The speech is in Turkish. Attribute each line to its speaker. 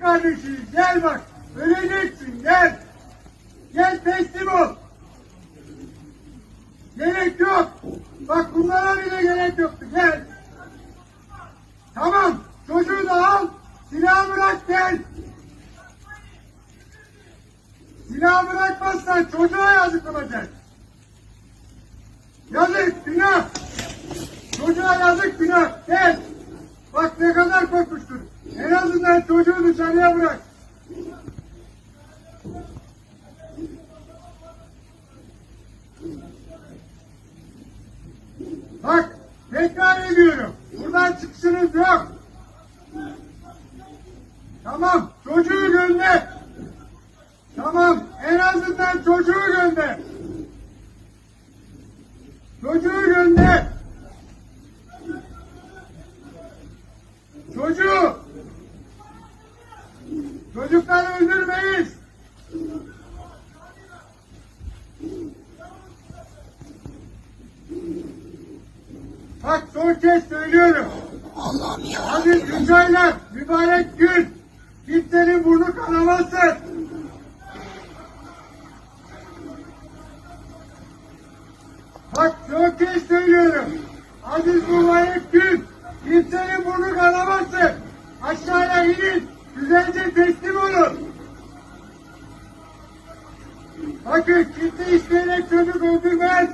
Speaker 1: Kardeşim gel bak. Öleceksin gel. Gel teslim ol. Gerek yok. Bak bunlara bile gerek yoktu. Gel. Tamam. Çocuğu da al. Silahı bırak gel. Silahı bırakmazsan çocuğa yazık olacak. Yazık günah. Çocuğa yazık günah. Gel. En azından çocuğu dışarıya bırak. Bak tekrar ediyorum. Buradan çıkışınız yok. Tamam çocuğu gönder. Tamam en azından çocuğu gönder. Çocuğu gönder. Çocuğu. Çocukları öldürmeyiz. Bak son kez söylüyorum.
Speaker 2: Allah'ım ya.
Speaker 1: Aziz üç aylar, mübarek gün. Kimsenin burnu kanamasın. Bak son kez söylüyorum. Aziz mübarek gün. Kimsenin burnu kanamasın. Aşağıya inin. Güzelce teslim olun. Bakın kimse isteyerek çocuk öldürmez.